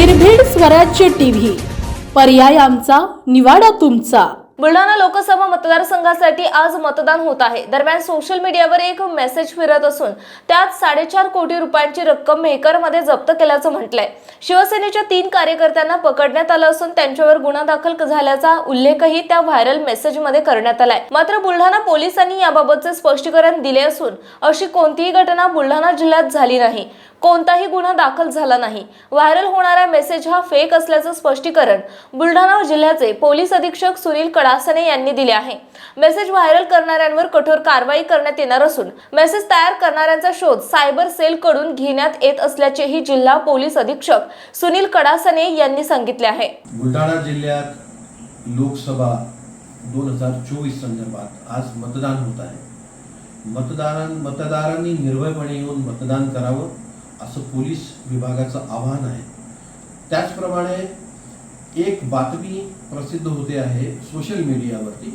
स्वराज्य टीव्ही. पर्याय आमचा निवाडा तुमचा. बुलढाणा लोकसभा मतदारसंघासाठी आज मतदान होत आहे. दरम्यान सोशल मीडियावर एक मेसेज फिरत असून त्यात साडेचार कोटी रुपयांची रक्कम मेहकरमध्ये जप्त केल्याचं म्हटलंय. शिवसेनेच्या तीन कार्यकर्त्यांना पकडण्यात आलं असून त्यांच्यावर गुन्हा दाखल झाल्याचा उल्लेखही त्या व्हायरल मेसेजमध्ये करण्यात आलाय. मात्र बुलढाणा पोलिसांनी याबाबतचे स्पष्टीकरण दिले असून अशी कोणतीही घटना बुलढाणा जिल्ह्यात झाली नाही. कोणताही गुन्हा दाखल झाला नाही. व्हायरल होणारा मेसेज हा फेक असल्याचं स्पष्टीकरण बुलढाणा जिल्ह्याचे पोलीस अधीक्षक सुनील कडासने यांनी दिले आहे. मेसेज व्हायरल करणाऱ्यांवर कठोर कारवाई करण्यात येणार असून मेसेज तयार करणाऱ्यांचा शोध सायबर सेल कडून घेण्यात येत असल्याचेही जिल्हा पोलीस अधीक्षक सुनील कडासने यांनी सांगितले आहे. बुलढाणा जिल्ह्यात लोकसभा दोन हजार चोवीस संदर्भात आज मतदान होत आहे. मतदारां मतदारांनी निर्भयपणे येऊन मतदान करावं. असं पोलीस विभागाचं आव्हान आहे. त्याचप्रमाणे एक बातमी प्रसिद्ध होते आहे सोशल मीडियावरती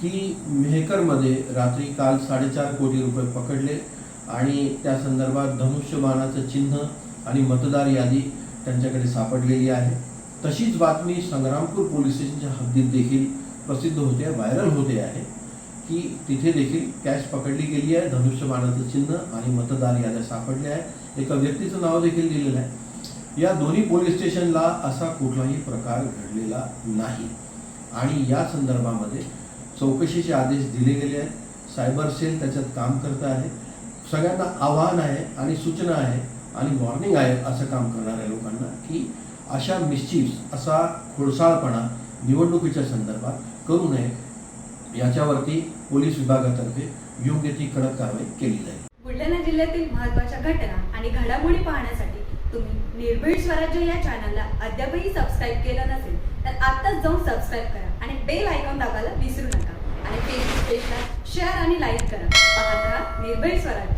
की मेहकरमध्ये रात्री काल साडेचार कोटी रुपये पकडले आणि त्या संदर्भात धनुष्यबाणाचं चिन्ह आणि मतदार यादी त्यांच्याकडे सापडलेली आहे. तशीच बातमी संग्रामपूर पोलीस स्टेशनच्या हद्दीत देखील प्रसिद्ध होते व्हायरल होते आहे. की तिथे देखील कॅश पकडली गेली आहे धनुष्यबाणाचं चिन्ह आणि मतदार याद्या सापडल्या आहे. एका व्यक्तीचं नाव देखील दिलेलं आहे. या दोन्ही पोलीस स्टेशनला असा कुठलाही प्रकार घडलेला नाही. आणि या संदर्भामध्ये चौकशीचे आदेश दिले गेले आहेत. सायबर सेल त्याच्यात काम करत आहे. सगळ्यांना आव्हान आहे आणि सूचना आहे आणि वॉर्निंग आहे असं काम करणाऱ्या लोकांना की अशा मिस्चिफ्स असा खोडसाळपणा निवडणुकीच्या संदर्भात करू नये. याच्यावरती पोलीस विभागातर्फे योग्य ती कडक कारवाई केली जाईल. बुलढाणा जिल्ह्यातील महत्त्वाच्या घटना आणि घडामोडी पाहण्यासाठी तुम्ही निर्भीड स्वराज्य या चॅनलला अद्यापही सबस्क्राईब केलं नसेल तर आत्ताच जाऊन सबस्क्राईब करा आणि बेल आयकॉन दाबायला विसरू नका. आणि फेसबुक पेजला शेअर आणि लाईक करा. पाहत राहा निर्भीड स्वराज्य.